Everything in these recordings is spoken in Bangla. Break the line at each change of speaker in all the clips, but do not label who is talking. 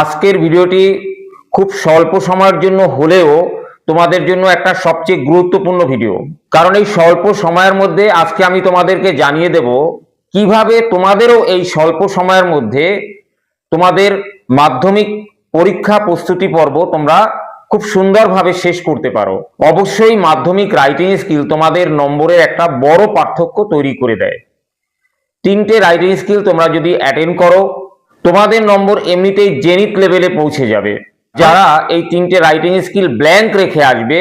আজকের ভিডিওটি খুব স্বল্প সময়ের জন্য হলেও তোমাদের জন্য একটা সবচেয়ে গুরুত্বপূর্ণ ভিডিও। কারণ এই স্বল্প সময়ের মধ্যে আজকে আমি তোমাদেরকে জানিয়ে দেব কীভাবে তোমাদেরও এই স্বল্প সময়ের মধ্যে তোমাদের মাধ্যমিক পরীক্ষা প্রস্তুতি পর্ব তোমরা খুব সুন্দরভাবে শেষ করতে পারো। অবশ্যই মাধ্যমিক রাইটিং স্কিল তোমাদের নম্বরের একটা বড় পার্থক্য তৈরি করে দেয়। তিনটে রাইটিং স্কিল তোমরা যদি অ্যাটেন্ড করো তোমাদের নম্বর এমনিতেই জেনিত লেভেলে পৌঁছে যাবে। যারা এই তিনটে রাইটিং স্কিল ব্ল্যাঙ্ক রেখে আসবে,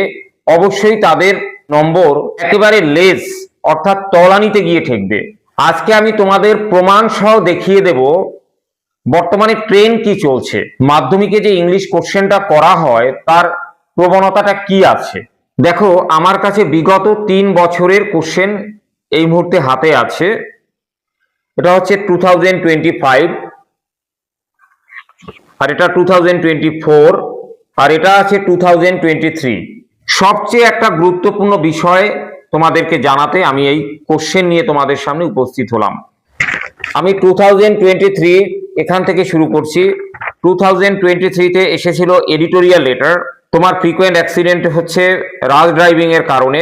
অবশ্যই তাদের নম্বর একেবারে লেস অর্থাৎ তলানিতে গিয়ে ঠেকবে। আজকে আমি তোমাদের প্রমাণ সহ দেখিয়ে দেব, বর্তমানে ট্রেন কি চলছে। মাধ্যমিকে যে ইংলিশ কোশ্চেনটা করা হয়, তার প্রবণতাটা কি আছে? দেখো, আমার কাছে বিগত তিন বছরের কোশ্চেন এই মুহূর্তে হাতে আছে। এটা হচ্ছে টু থাউজেন্ড টোয়েন্টি ফাইভ আর এটা টু আর এটা আছে টু সবচেয়ে একটা গুরুত্বপূর্ণ বিষয় তোমাদেরকে জানাতে আমি এই কোশ্চেন নিয়ে তোমাদের সামনে উপস্থিত হলাম। আমি টু এখান থেকে শুরু করছি। টু থাউজেন্ড থ্রিতে এসেছিল এডিটোরিয়াল লেটার তোমার ফ্রিকোয়েন্ট অ্যাক্সিডেন্ট হচ্ছে রাজ ড্রাইভিং এর কারণে।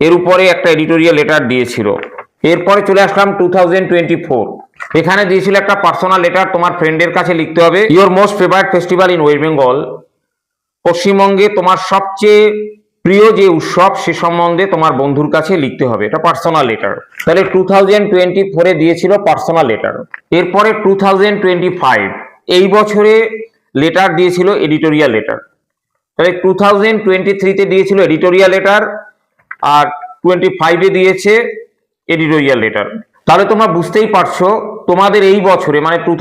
এর উপরে একটা এডিটোরিয়াল লেটার দিয়েছিল। এরপরে চলে আসলাম টু থাউজেন্ড টোয়েন্টি ফোর এখানে দিয়েছিল একটা পার্সোনাল লেটার তোমার ফ্রেন্ডের কাছে লিখতে হবে। Your most favourite festival in West Bengal পশ্চিমবঙ্গে তোমার সবচেয়ে প্রিয় যে উৎসব, সে সম্বন্ধে তোমার বন্ধুর কাছে লিখতে হবে। এটা পার্সোনাল লেটার তাহলে টু থাউজেন্ড টোয়েন্টি ফোরে দিয়েছিল পার্সোনাল লেটার এরপরে টু থাউজেন্ড টোয়েন্টি ফাইভ এই বছরে লেটার দিয়েছিল এডিটোরিয়াল লেটার তাহলে টু থাউজেন্ড টোয়েন্টি থ্রিতে দিয়েছিল এডিটোরিয়াল লেটার আর টোয়েন্টি ফাইভে দিয়েছে এডিটোরিয়াল লেটার তাহলে তোমরা বুঝতেই পারছ তোমাদের এই বছরে মানে টু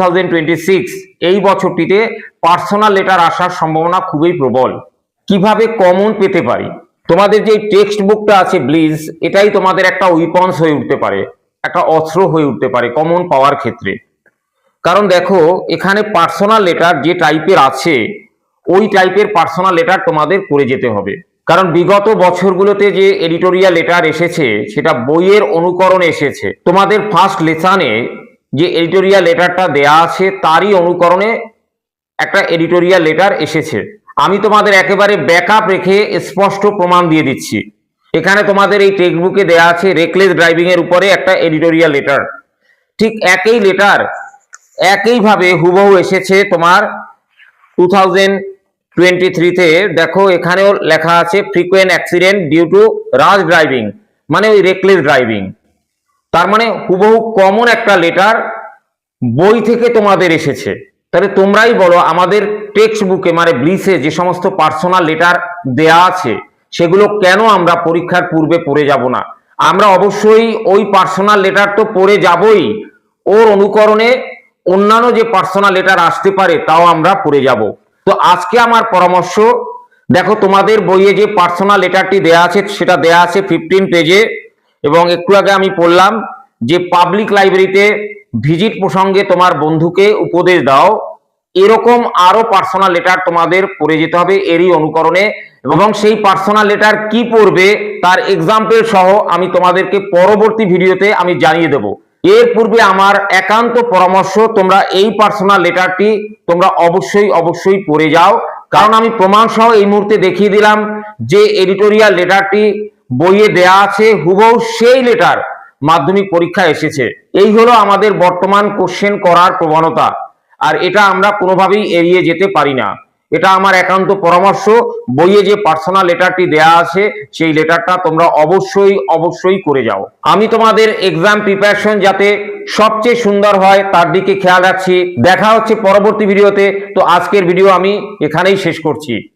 এই বছরটিতে পার্সোনাল লেটার আসার সম্ভাবনা খুবই প্রবল। কীভাবে কমন পেতে পারি? তোমাদের যে টেক্সট বুকটা আছে ব্লিজ এটাই তোমাদের একটা উইপন্স হয়ে উঠতে পারে, একটা অস্ত্র হয়ে উঠতে পারে কমন পাওয়ার ক্ষেত্রে। কারণ দেখো, এখানে পার্সোনাল লেটার যে টাইপের আছে, ওই টাইপের পার্সোনাল লেটার তোমাদের করে যেতে হবে। কারণ বিগত বছরগুলোতে যে এডিটোরিয়াল লেটার এসেছে, সেটা বইয়ের অনুকরণ এসেছে। তোমাদের ফার্স্ট লেসানে যে এডিটোরিয়াল লেটারটা দেয়া আছে, তারই অনুকরণে একটা এডিটোরিয়াল লেটার এসেছে। আমি তোমাদের একেবারে ব্যাকআপ রেখে স্পষ্ট প্রমাণ দিয়ে দিচ্ছি। এখানে তোমাদের এই টেক্সটবুকে দেয়া আছে রেকলেস ড্রাইভিং এর উপরে একটা এডিটোরিয়াল লেটার ঠিক একই লেটার একইভাবে হুবহু এসেছে তোমার টু থাউজেন্ড টোয়েন্টি থ্রিতে দেখো, এখানেও লেখা আছে frequent accident due to rash driving মানে ওই রেকলেস ড্রাইভিং তার মানে হুবহু কমন একটা লেটার বই থেকে তোমাদের এসেছে। তাহলে তোমরাই বলো, আমাদের টেক্সট বুকে মানে ব্লিসে যে সমস্ত পার্সোনাল লেটার দেয়া আছে, সেগুলো কেন আমরা পরীক্ষার পূর্বে পড়ে যাব না? আমরা অবশ্যই ওই পার্সোনাল লেটার তো পড়ে যাবই। ওর অনুকরণে অন্যান্য যে পার্সোনাল লেটার আসতে পারে, তাও আমরা পড়ে যাব। তো আজকে আমার পরামর্শ, দেখো তোমাদের বইয়ে যে পার্সোনাল লেটারটি দেয়া আছে, সেটা দেয়া আছে ফিফটিন পেজে এবং একটু আগে আমি পড়লাম যে পাবলিক লাইব্রেরিতে ভিজিট প্রসঙ্গে তোমার বন্ধুকে উপদেশ দাও। এরকম আরও পার্সোনাল লেটার তোমাদের পড়ে যেতে হবে এরই অনুকরণে এবং সেই পার্সোনাল লেটার কি পড়বে তার এক্সাম্পল সহ আমি তোমাদেরকে পরবর্তী ভিডিওতে আমি জানিয়ে দেব। এর পূর্বে আমার একান্ত পরামর্শ, তোমরা এই পার্সোনাল লেটারটি তোমরা অবশ্যই অবশ্যই পড়ে যাও। কারণ আমি প্রমাণ সহ এই মুহূর্তে দেখিয়ে দিলাম যে এডিটোরিয়াল লেটারটি বইয়ে দেয়া আছে, হুবহু সেই লেটার মাধ্যমিক পরীক্ষা এসেছে। এই হলো আমাদের বর্তমান কোশ্চেন করার প্রবণতা। আর এটা আমরা কোনোভাবেই এড়িয়ে যেতে পারি না। এটা আমার একান্ত পরামর্শ। বইয়ে যে পার্সোনাল লেটারটি দেয়া আছে, সেই লেটারটা তোমরা অবশ্যই অবশ্যই করে যাও। আমি তোমাদের এক্সাম প্রিপারেশন যাতে সবচেয়ে সুন্দর হয়, তার দিকে খেয়াল রাখছি। দেখা হচ্ছে পরবর্তী ভিডিওতে তো। আজকের ভিডিও আমি এখানেই শেষ করছি।